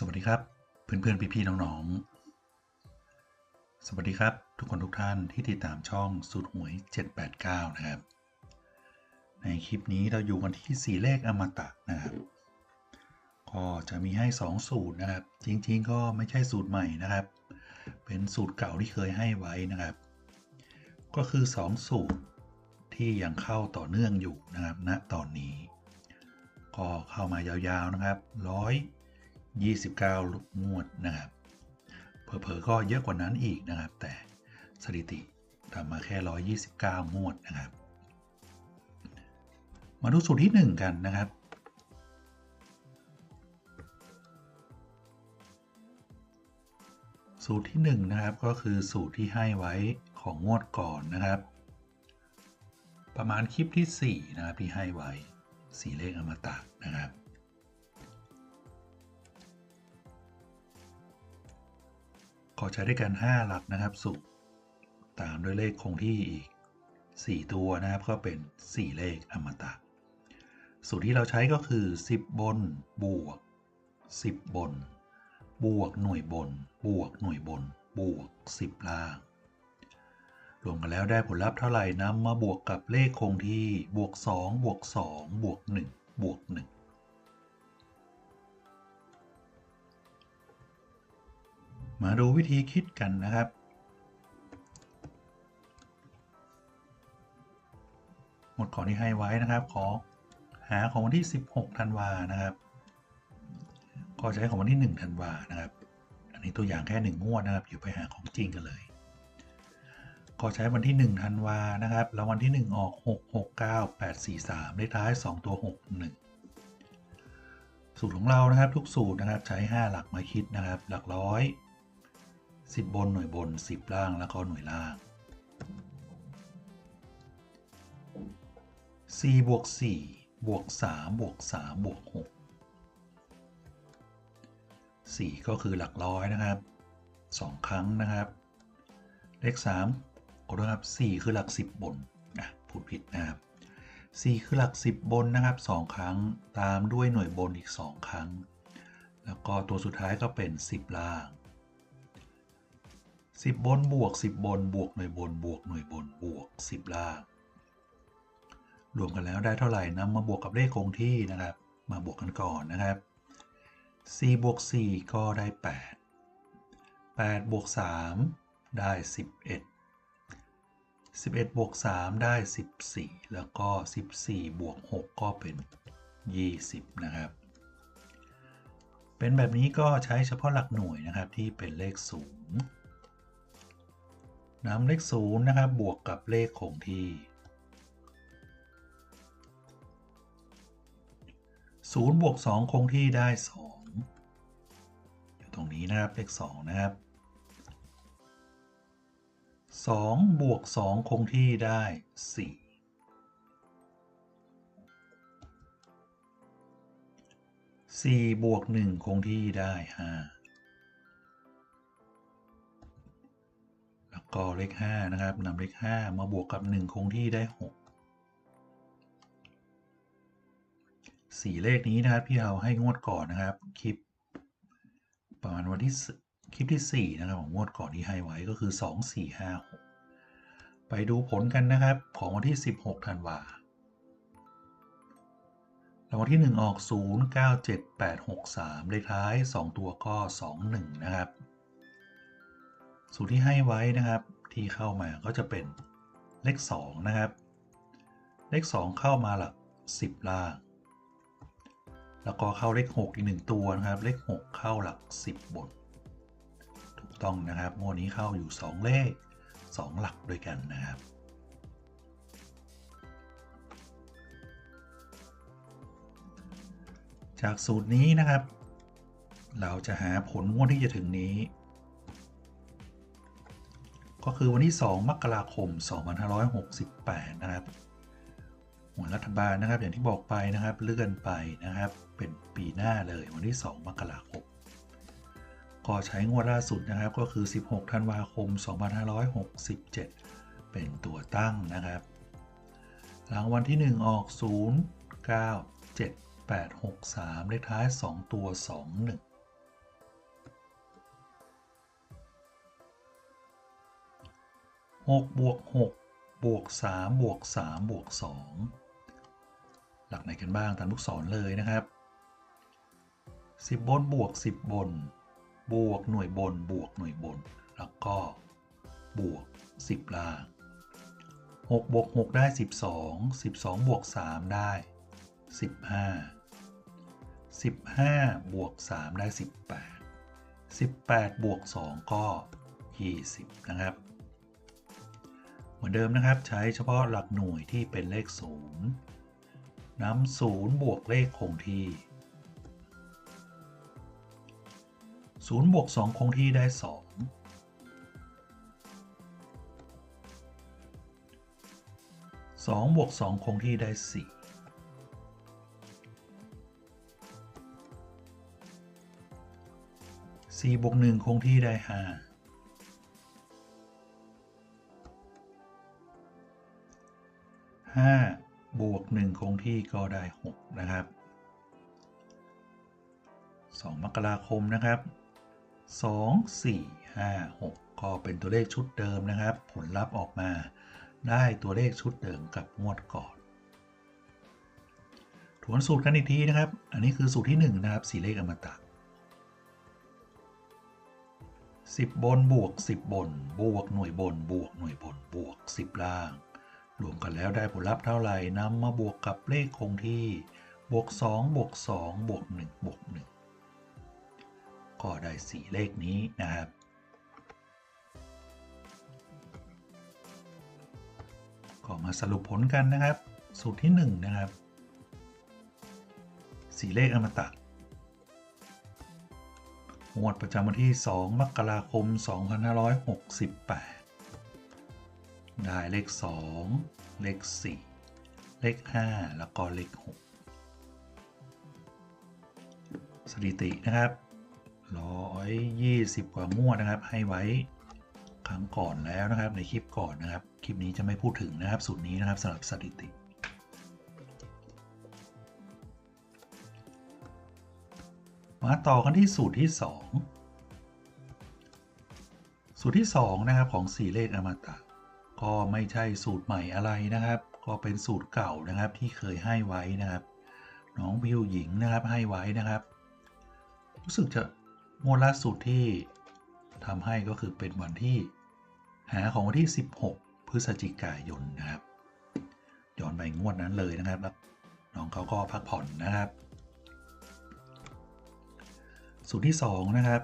สวัสดีครับ เพื่อนๆ พี่ๆ น้องๆ สวัสดีครับ ทุกคนทุกท่านที่ติดตามช่องสูตรหวย 789 นะครับ ในคลิปนี้เราอยู่กันที่ 4 เลขอมตะนะครับ ก็จะมีให้ 2 สูตรนะครับ จริงๆ ก็ไม่ใช่สูตรใหม่นะครับ เป็นสูตรเก่าที่เคยให้ไว้นะครับ ก็คือ 2 สูตรที่ยังเข้าต่อเนื่องอยู่นะครับณตอนนี้ ก็เข้ามายาวๆนะครับร้อย 29 งวดนะครับเผลอๆก็เยอะกว่านั้นอีกนะครับ แต่สถิติทำมาแค่ 129 งวดนะครับ มาดูสูตรที่ 1 กันนะครับสูตรที่ 1 นะครับก็คือสูตรที่ให้ไว้ของงวดก่อนนะครับ ประมาณคลิปที่ 4 นะครับที่ให้ไว้ 4 เลขอมตะนะครับ ขอใช้ด้วยกัน 5 หลักนะครับสูตรตามด้วยเลขคงที่อีก 4 ตัวนะครับ ก็เป็น 4 เลขอมตะ สูตรที่เราใช้ก็คือ 10 บน บวก 10 บน บวกหน่วยบน บวกหน่วยบน บวก 10 ล่าง รวมกันแล้วได้ผลลัพธ์เท่าไหร่นำมาบวกกับเลขคงที่ บวก 2 บวก 2 บวก 1 บวก 1 มาดูวิธีคิดกันนะครับ หมดก่อที่ให้ไว้นะครับ ขอหาของวันที่ 16ธันวานะครับ ก็ใช้ของวันที่ 1ธันวานะครับ อันนี้ตัวอย่างแค่1งวดนะครับอยู่ไปหาของจริงกันเลย ก็ใช้วันที่ 1ธันวานะครับแล้ววันที่ 1 ออก 6 6 9 8 4 3เลขท้าย 2 ตัว 6 1สูตรของเรานะครับทุกสูตรนะครับใช้ 5 หลักมาคิดนะครับ หลักร้อย 10 บนหน่วยบน 10 ล่างแล้วก็หน่วยล่าง 4 บวก 4 บวก 3 บวก 3 บวก 6 4 ก็คือหลักร้อยนะครับ 2 ครั้งนะครับ เลข 3ขอโทษครับ 4 คือหลัก 10 บนนะพูดผิดนะครับ 4 คือหลัก 10 บนนะครับ 2 ครั้งตามด้วยหน่วยบนอีก 2 ครั้ง แล้วก็ตัวสุดท้ายก็เป็น 10 ล่าง 10บบนบวก10บบนบวกหน่วยบนบวกหน่วยบนบวก10ล่าง รวมกันแล้วได้เท่าไหร่นำมาบวกกับเลขคงที่นะครับ มาบวกกันก่อนนะครับ4บวก4ก็ได้8 8บวก3ได้11 11บวก3ได้14แล้วก็14บวก6ก็เป็น20นะครับเป็นแบบนี้ก็ใช้เฉพาะหลักหน่วยนะครับที่เป็นเลข0น นำเลข0นะครับ บวกกับเลขคงที่0บวก2คงที่ได้2อยู่ตรงนี้นะครับเลข2นะครับ2บวก2คงที่ได้4 4บวก1คงที่ได้5แก็เลข5นะครับนำเลข 5 มาบวกกับ 1 คงที่ได้6สี่เลขนี้นะครับที่เราให้งวดก่อนนะครับคลิป ประมาณวันที่คลิปที่ 4 นะครับของงวดก่อนที่ให้ไว้ก็คือ 2 4 5 6 ไปดูผลกันนะครับของวันที่ 16ธันวารางวัลที่ 1 ออก 097863 เลขท้าย 2 ตัวก็ 21 นะครับ สูตรที่ให้ไว้นะครับที่เข้ามาก็จะเป็นเลข 2 นะครับ เลข 2 เข้ามาหลัก 10 ล่าง แล้วก็เข้าเลข 6 อีก 1 ตัวนะครับ เลข 6 เข้าหลัก 10 บน ถูกต้องนะครับงวดนี้เข้าอยู่ 2 เลข 2 หลักด้วยกันนะครับจากสูตรนี้นะครับ เราจะหาผลงวดที่จะถึงนี้ ก็คือวันที่ 2 มกราคม 2568 นะครับหัวรัฐบาลนะครับ อย่างที่บอกไปนะครับ เลื่อนไปนะครับ เป็นปีหน้าเลยวันที่ 2 มกราคม ก็ใช้งวดล่าสุดนะครับ ก็คือ 16 ธันวาคม 2567 เป็นตัวตั้งนะครับรางวัลที่ 1 ออก 0 9 7 8 6 3 เลขท้าย 2 ตัว 2 6บวก6บวก3บวก3บวก2หลักไหนกันบ้างตามลูกศรเลยนะครับ 10 บนบวก 10 บน บวกหน่วยบนบวกหน่วยบน แล้วก็บวก 10 ล่าง6บวก6ได้ 12 12 บวก 3 ได้ 15 15 บวก 3 ได้ 18 18 บวก 2 ก็ 20 นะครับ เหมือนเดิมนะครับใช้เฉพาะหลักหน่วยที่เป็นเลข 0นำ0บวกเลขคงที่ 0 บวก 2 คงที่ได้ 2 2 บวก 2 คงที่ได้ 4 4บวก1คงที่ได้ 5 5 บวก 1 คงที่ก็ได้ 6 นะครับ 2 มกราคมนะครับ 2 4 5 6 ก็เป็นตัวเลขชุดเดิมนะครับ ผลลัพธ์ออกมาได้ตัวเลขชุดเดิมกับงวดก่อนทวนสูตรกันอีกทีนะครับ อันนี้คือสูตรที่ 1 นะครับสีเลขอมตะ10 บนบวก 10 บน บวกหน่วยบน บวกหน่วยบน บวก 10 ล่าง รวมกันแล้วได้ผลลัพธ์เท่าไหร่นำมาบวกกับเลขคงที่บวก2บวก2บวก1บวก1ก็ได้ 4 เลขนี้นะครับ ก็มาสรุปผลกันนะครับ สูตรที่ 1 นะครับ 4 เลขอมตะงวดประจำวันที่ 2 มกราคม 2568 ได้เลข 2 เลข 4 เลข 5 แล้วก็เลข 6 สถิตินะครับ 120 กว่างวดนะครับ ให้ไว้ครั้งก่อนแล้วนะครับ ในคลิปก่อนนะครับ คลิปนี้จะไม่พูดถึงนะครับสูตรนี้นะครับสำหรับสถิติมาต่อกันที่สูตรที่ 2 สูตรที่ 2 นะครับ ของ 4 เลขอมตะ ก็ไม่ใช่สูตรใหม่อะไรนะครับ ก็เป็นสูตรเก่านะครับที่เคยให้ไว้นะครับ น้องวิวหญิงนะครับให้ไว้นะครับ รู้สึกจะงวดล่าสุดที่ทำให้ก็คือเป็นวันที่หาของวันที่ 16 พฤศจิกายนนะครับ ย้อนไปงวดนั้นเลยนะครับแล้วน้องเขาก็พักผ่อนนะครับ สูตรที่ 2 นะครับ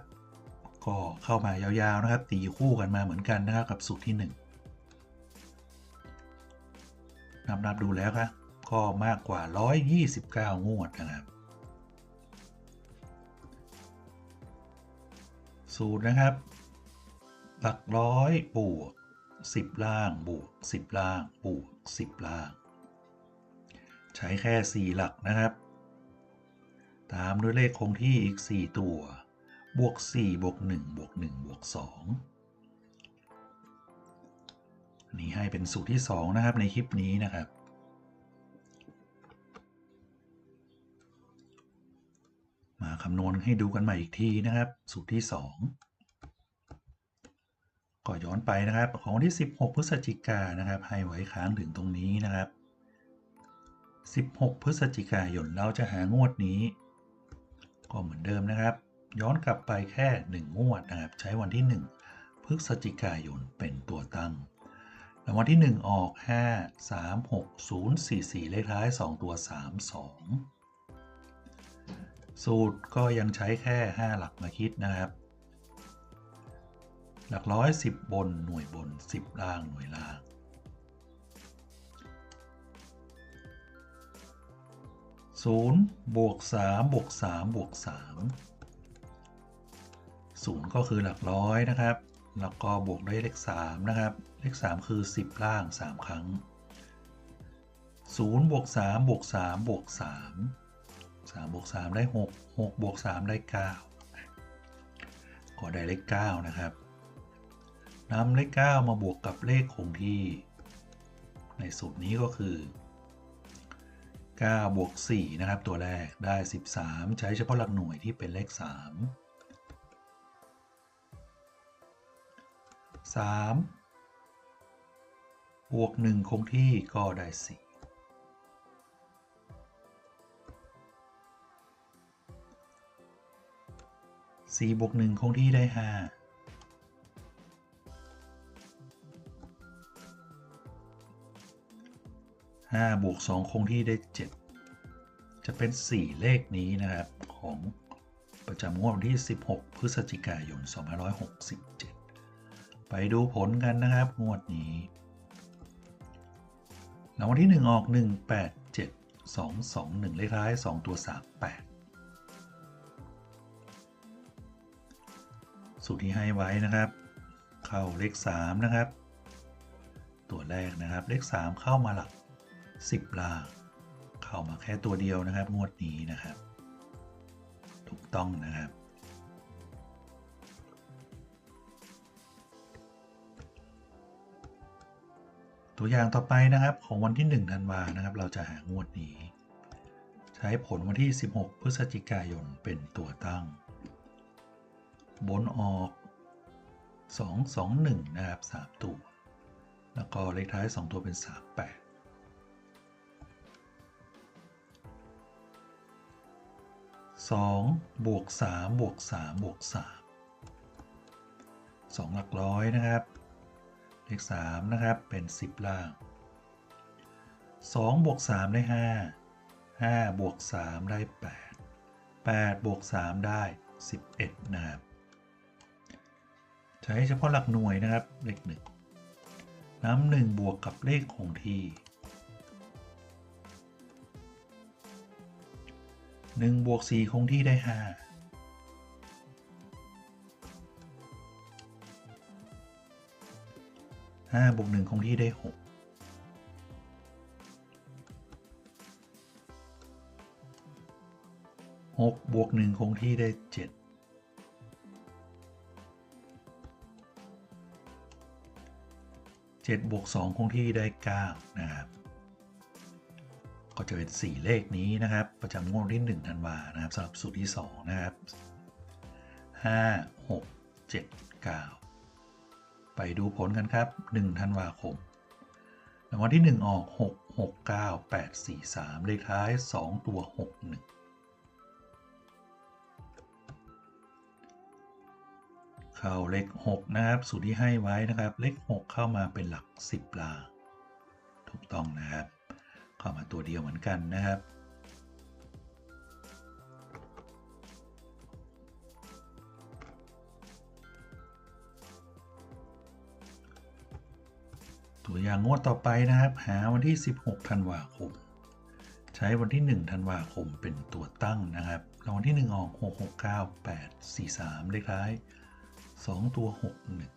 ก็เข้ามายาวๆนะครับ ตีคู่กันมาเหมือนกันนะครับกับสูตรที่ 1 นับนับดูแล้วครับก็มากกว่า 129 งวดนะครับ สูตรนะครับ หลักร้อยบวก 10 ล่างบวก 10 ล่างบวก 10 ล่าง ใช้แค่ 4 หลักนะครับ ตามด้วยเลขคงที่อีก 4 ตัว บวก 4 บวก 1 บวก 1 บวก2อั นี้ให้เป็นสูตรที่ 2 นะครับในคลิปนี้นะครับ มาคำนวณให้ดูกันใหม่อีกทีนะครับ สูตรที่ก็ย้อนไปนะครับของวันที่ 16 พฤศจิกายนนะครับ ให้ไว้ค้างถึงตรงนี้นะครับ 16 พฤศจิกายนเราจะหางวดนี้ ก็เหมือนเดิมนะครับ ย้อนกลับไปแค่ 1 งวดนะครับ ใช้วันที่ 1 พฤศจิกายนเป็นตัวตั้ง รางวัลที่ 1 ออก 5 3 6 0 4 4 เลขท้าย 2 ตัว 3 2 สูตรก็ยังใช้แค่ 5 หลักมาคิดนะครับ หลักร้อยสิบบนหน่วยบน 10 ล่างหน่วยล่างศูนย์บวกสามบวกสามบวกสามศูนย์ก็คือหลักร้อยนะครับ แล้วก็บวกด้วยเลขสามนะครับ เลขสามคือสิบล่างสามครั้งศูนย์บวกสามบวกสามบวกสามสามบวกสามได้หกหกบวกสามได้เก้าก็ได้เลขเก้านะครับนำเลขเก้ามาบวกกับเลขคงที่ ในสูตรนี้ก็คือ9บวก4นะครับ ตัวแรกได้ 13 ใช้เฉพาะหลักหน่วยที่เป็นเลข 3 3 บวก1คงที่ก็ได้4 4บวก1คงที่ได้5 5บวก2คงที่ได้7จะเป็น4เลขนี้นะครับของประจำงวดวันที่ 16 พฤศจิกายน 2567 ไปดูผลกันนะครับ งวดนี้ รางวัลที่ 1 ออก 1 8 7 2 2 1 เลขท้าย 2 ตัว 3 8 สูตรที่ให้ไว้นะครับ เข้าเลข 3 นะครับ ตัวแรกนะครับ เลข 3 เข้ามาหลัก 10ล่างเข้ามาแค่ตัวเดียวนะครับ งวดนี้นะครับ ถูกต้องนะครับ ตัวอย่างต่อไปนะครับของวันที่1ธันวานะครับ เราจะหางวดนี้ ใช้ผลวันที่ 16 พฤศจิกายนเป็นตัวตั้ง บนออก 2 2 1 นะครับ 3 ตัว แล้วก็เลขท้าย 2 ตัวเป็น 3 8 2บวก3บวก3บวก3 2หลักร้อยนะครับ เลข3นะครับเป็น 10 ล่าง 2 บวก 3 ได้ 5 5 บวก 3 ได้ 8 8 บวก 3 ได้ 11 นะครับ ใช้เฉพาะหลักหน่วยนะครับ เลข 1 น้ำหนึ่งบวกกับเลขคงที่1บวก4คงที่ได้ 5 5บวก1คงที่ได้ 6 6บวก1คงที่ได้ 7 7บวก2คงที่ได้ 9 นะครับ ก็จะเป็น 4 เลขนี้นะครับ ประจำงวดที่1ธันวานะครับสำหรับสูตรที่ 2 นะครับ 5 6 7 9 ไปดูผลกันครับ 1 ธันวาคมรางวัลที่ 1 ออก 6 6 9 8 4 3 เลขท้าย 2 ตัว 6 1 เข้าเลข 6 นะครับ สูตรที่ให้ไว้นะครับ เลข 6 เข้ามาเป็นหลัก 10 ลา ถูกต้องนะครับ เข้ามาตัวเดียวเหมือนกันนะครับ อย่างงวดต่อไปนะครับ หาวันที่ 16 ธันวาคม ใช้วันที่ 1 ธันวาคมเป็นตัวตั้งนะครับรางวัลที่ 1 ออก 6 6 9 8 4 3 เลขท้าย 2 ตัว 6 1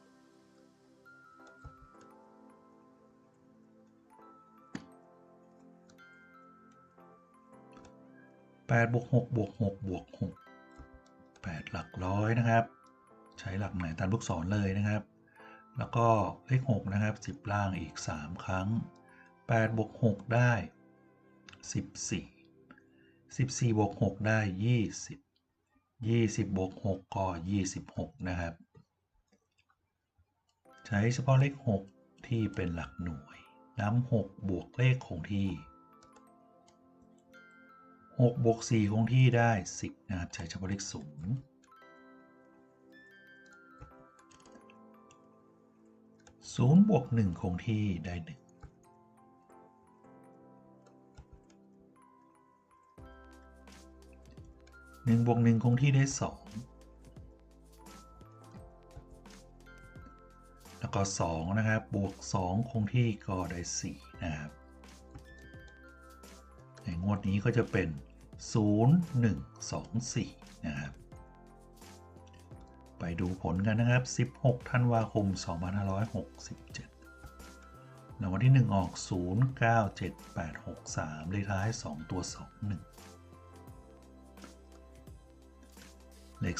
8บวก6บวก6บวก6 8หลักร้อยนะครับ ใช้หลักไหนตามลูกศรเลยนะครับ แล้วก็เลข6นะครับ10 ล่างอีก 3 ครั้ง8บวก6ได้ 14 14บวก6ได้ 20 20บวก6ก็26 นะครับ ใช้เฉพาะเลข 6 ที่เป็นหลักหน่วยน้ำ6บวกเลขคงที่6บวก4คงที่ได้ 10 นะครับ ใช้เฉพาะเลข0 0บวก1คงที่ได้ 1 1บวก1คงที่ได้ 2 แล้วก็ 2 นะครับ บวก 2 คงที่ก็ได้ 4 นะครับในงวดนี้ก็จะเป็น 0 1 2 4 นะครับ ไปดูผลกันนะครับ 16 ธันวาคม 2567รางวัลที่ 1 ออก 0 9 7 8 6 3 เลขท้าย 2 ตัว 2 1 เลข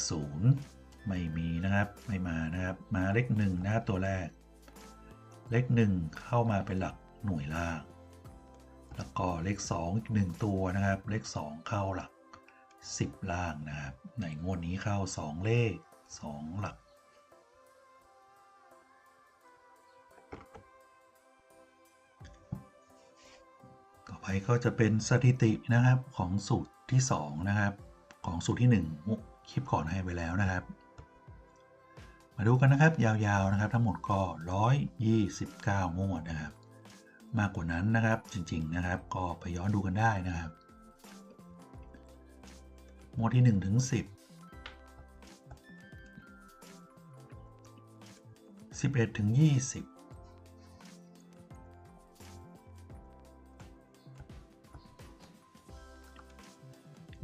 0 ไม่มีนะครับ ไม่มานะครับ มาเลข 1 นะครับ ตัวแรก เลข 1 เข้ามาเป็นหลักหน่วยล่าง แล้วก็เลข 2 อีก 1 ตัวนะครับ เลข 2 เข้าหลัก 10 ล่างนะครับ ในงวดนี้เข้า 2 เลข 2หลัก ต่อไปก็จะเป็นสถิตินะครับของสูตรที่2นะครับ ของสูตรที่1คลิปก่อนให้ไว้แล้วนะครับ มาดูกันนะครับยาวๆนะครับทั้งหมดก็129งวดนะครับ มากกว่านั้นนะครับจริงๆนะครับก็ไปย้อนดูกันได้นะครับงวดที่1ถึง10 11ถึง20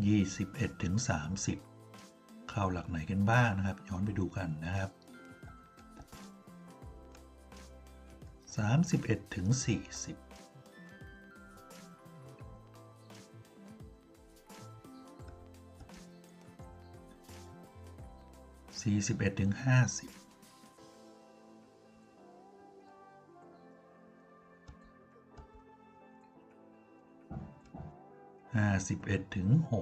ยี่สิบเอ็ดถึงสามสิบเข้าหลักไหนกันบ้างนะครับ ย้อนไปดูกันนะครับสามสิบเอ็ดถึงสี่สิบสี่สิบเอ็ดถึงห้าสิบ 51ถึง60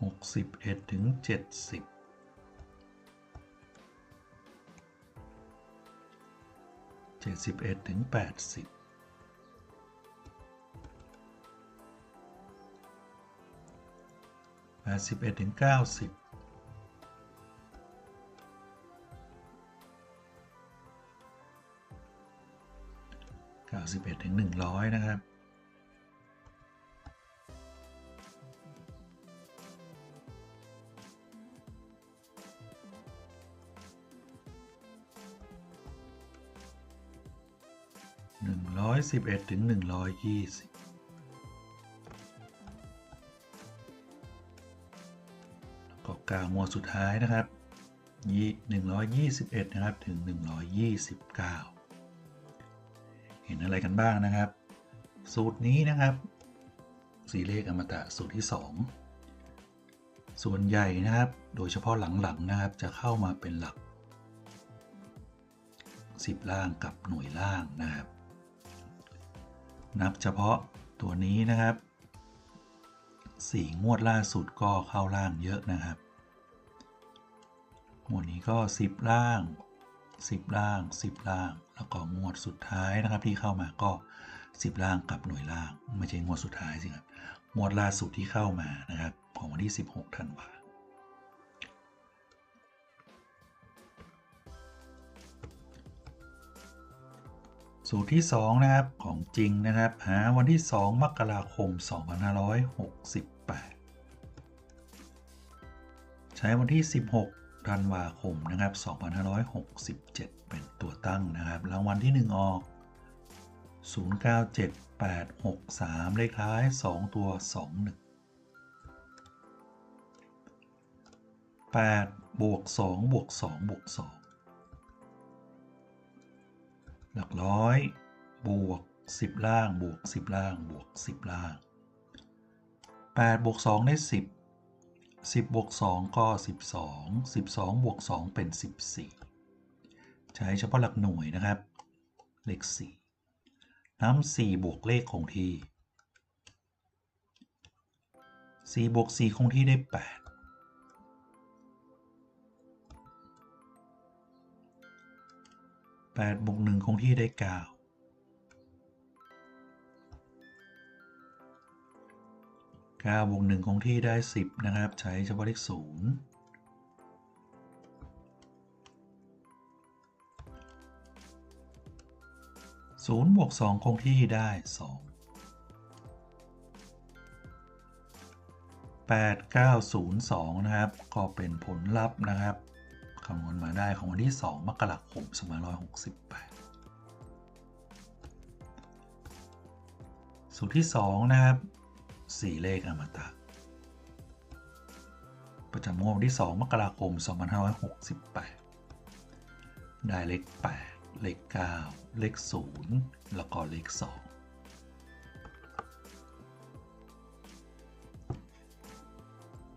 หกสิบเอ็ดถึงเจ็ดสิบเจ็ดสิบเอ็ดถึงแปดสิบแปดสิบเอ็ดถึงเก้าสิบ 91 ถึง 100 นะครับหนึ่งร้อยสิบเอ็ดถึงหนึ่งร้อยยี่สิบก็กล่าวมัวสุดท้ายนะครับยี่หนึ่งร้อยยี่สิบเอ็ดนะครับ ถึงหนึ่งร้อยยี่สิบเก้า เห็นอะไรกันบ้างนะครับ สูตรนี้นะครับสีเลขอมตะสูตรที่ 2 ส่วนใหญ่นะครับ โดยเฉพาะหลังๆนะครับ จะเข้ามาเป็นหลัก 10 ล่างกับหน่วยล่างนะครับ นับเฉพาะตัวนี้นะครับสี่งวดล่าสุดก็เข้าล่างเยอะนะครับงวดนี้ก็ 10 ล่าง 10 ล่าง 10 ล่าง แล้วก็งวดสุดท้ายนะครับ ที่เข้ามาก็ 10 ล่างกับหน่วยล่าง ไม่ใช่งวดสุดท้ายสิครับงวดล่าสุดที่เข้ามานะครับของวันที่ 16ธันวาสูตรที่ 2 นะครับ ของจริงนะครับ หาวันที่ 2 มกราคม 2568 ใช้วันที่ 16 ธันวาคมนะครับ2567 เป็นตัวตั้งนะครับ รางวัลที่ 1 ออก 097863 เลขท้าย 2 ตัว 21 8บวก2บวก2บวก2หลักร้อยบวก 10 ล่างบวก 10 ล่างบวก 10 ล่าง8บวก2ได้ 10 10บวก2 ก็ 12 12บวก2 เป็น 14 ใช้เฉพาะหลักหน่วยนะครับ เลข 4 น้ำ4บวกเลขคงที่ 4 บวก 4 คงที่ได้ 8 8บวก1คงที่ได้ 9 9บวก1คงที่ได้ 10 นะครับ ใช้เฉพาะเลข0 0บวก2คงที่ได้2 8902นะครับ ก็เป็นผลลัพธ์นะครับคำนวณมาได้ของวันที่2มกราคม2568สูตรที่2นะครับ 4เลขอมตะ ประจำงวดวันที่ 2 มกราคม 2568 ได้เลข 8 เลข 9 เลข 0 แล้วก็เลข 2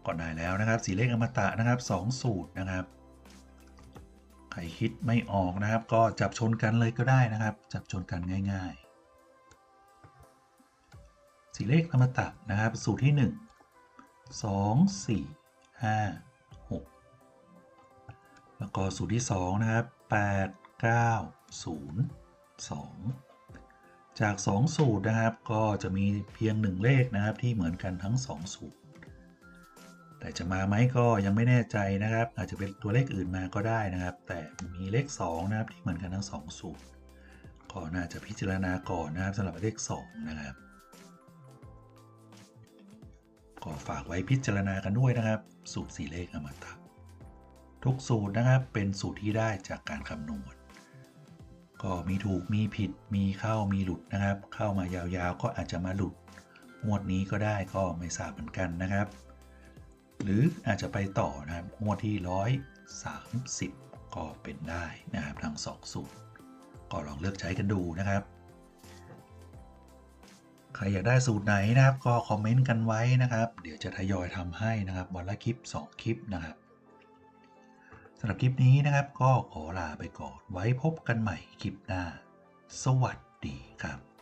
ก็ได้แล้วนะครับสีเลขอมตะนะครับ 2 สูตรนะครับใครคิดไม่ออกนะครับ ก็จับชนกันเลยก็ได้นะครับ จับชนกันง่าย ๆ สีเลขอมตะนะครับ สูตรที่ 1 2 4 5 6 แล้วก็สูตรที่ 2 นะครับ 8 9 0 2 จาก 2 สูตรนะครับ ก็จะมีเพียง 1 เลขนะครับที่เหมือนกันทั้ง 2 สูตร แต่จะมาไหมก็ยังไม่แน่ใจนะครับ อาจจะเป็นตัวเลขอื่นมาก็ได้นะครับ แต่มีเลข 2 นะครับที่เหมือนกันทั้ง 2 สูตรก็น่าจะพิจารณาก่อนนะครับสำหรับเลข 2 นะครับ ก็ฝากไว้พิจารณากันด้วยนะครับ สูตรสีเลขอมตะทุกสูตรนะครับเป็นสูตรที่ได้จากการคำนวณ ก็มีถูกมีผิดมีเข้ามีหลุดนะครับ เข้ามายาวๆก็อาจจะมาหลุดงวดนี้ก็ได้ก็ไม่ทราบเหมือนกันนะครับ หรืออาจจะไปต่อนะครับงวดที่ร้อยสามสิบก็เป็นได้นะครับทั้งสองสูตร ก็ลองเลือกใช้กันดูนะครับ ใครอยากได้สูตรไหนนะครับ ก็คอมเมนต์กันไว้นะครับ เดี๋ยวจะทยอยทำให้นะครับ วันละคลิป 2 คลิปนะครับสำหรับคลิปนี้นะครับ ก็ขอลาไปก่อนไว้พบกันใหม่คลิปหน้า สวัสดีครับ